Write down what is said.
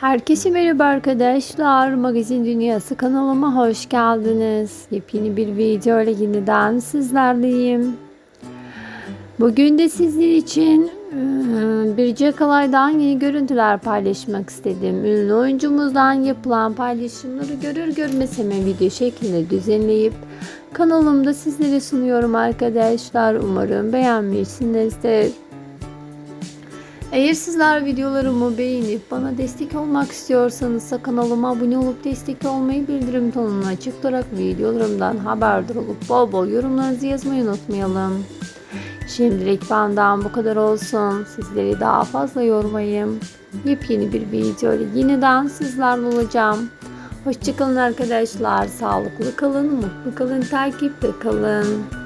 Herkese merhaba arkadaşlar. Magazin Dünyası kanalıma hoş geldiniz. Yepyeni bir video ile yeniden sizlerleyim. Bugün de sizler için eee, Birce Kalay'dan yeni görüntüler paylaşmak istedim. Ünlü oyuncumuzdan yapılan paylaşımları görür görmez hemen video şeklinde düzenleyip kanalımda sizlere sunuyorum arkadaşlar. Umarım beğenmişsinizdir. Eğer sizler videolarımı beğenip bana destek olmak istiyorsanız kanalıma abone olup destek olmayı bildirim tonunu açık tutarak videolarımdan haberdar olup bol bol yorumlarınızı yazmayı unutmayalım. Şimdilik benden bu kadar olsun. Sizleri daha fazla yormayayım. Yepyeni bir video ile yeniden sizlerle olacağım. Hoşçakalın arkadaşlar. Sağlıklı kalın, mutlu kalın, takipte kalın.